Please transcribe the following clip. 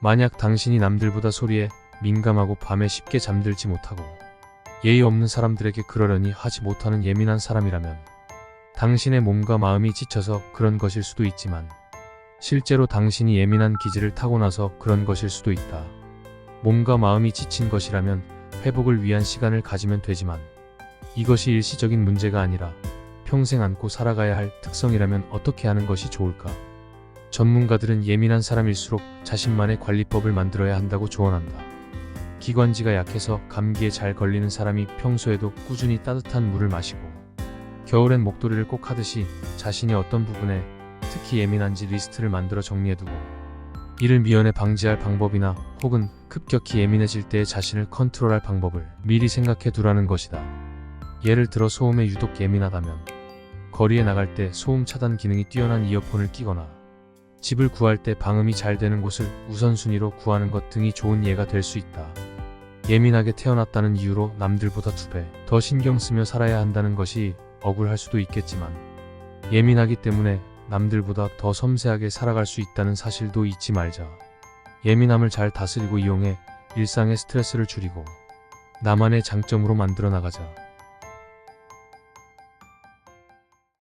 만약 당신이 남들보다 소리에 민감하고 밤에 쉽게 잠들지 못하고 예의 없는 사람들에게 그러려니 하지 못하는 예민한 사람이라면 당신의 몸과 마음이 지쳐서 그런 것일 수도 있지만 실제로 당신이 예민한 기질을 타고나서 그런 것일 수도 있다. 몸과 마음이 지친 것이라면 회복을 위한 시간을 가지면 되지만 이것이 일시적인 문제가 아니라 평생 안고 살아가야 할 특성이라면 어떻게 하는 것이 좋을까? 전문가들은 예민한 사람일수록 자신만의 관리법을 만들어야 한다고 조언한다. 기관지가 약해서 감기에 잘 걸리는 사람이 평소에도 꾸준히 따뜻한 물을 마시고 겨울엔 목도리를 꼭 하듯이 자신이 어떤 부분에 특히 예민한지 리스트를 만들어 정리해두고 이를 미연에 방지할 방법이나 혹은 급격히 예민해질 때 자신을 컨트롤할 방법을 미리 생각해 두라는 것이다. 예를 들어 소음에 유독 예민하다면 거리에 나갈 때 소음 차단 기능이 뛰어난 이어폰을 끼거나 집을 구할 때 방음이 잘 되는 곳을 우선순위로 구하는 것 등이 좋은 예가 될 수 있다. 예민하게 태어났다는 이유로 남들보다 두 배 더 신경 쓰며 살아야 한다는 것이 억울할 수도 있겠지만 예민하기 때문에 남들보다 더 섬세하게 살아갈 수 있다는 사실도 잊지 말자. 예민함을 잘 다스리고 이용해 일상의 스트레스를 줄이고 나만의 장점으로 만들어 나가자.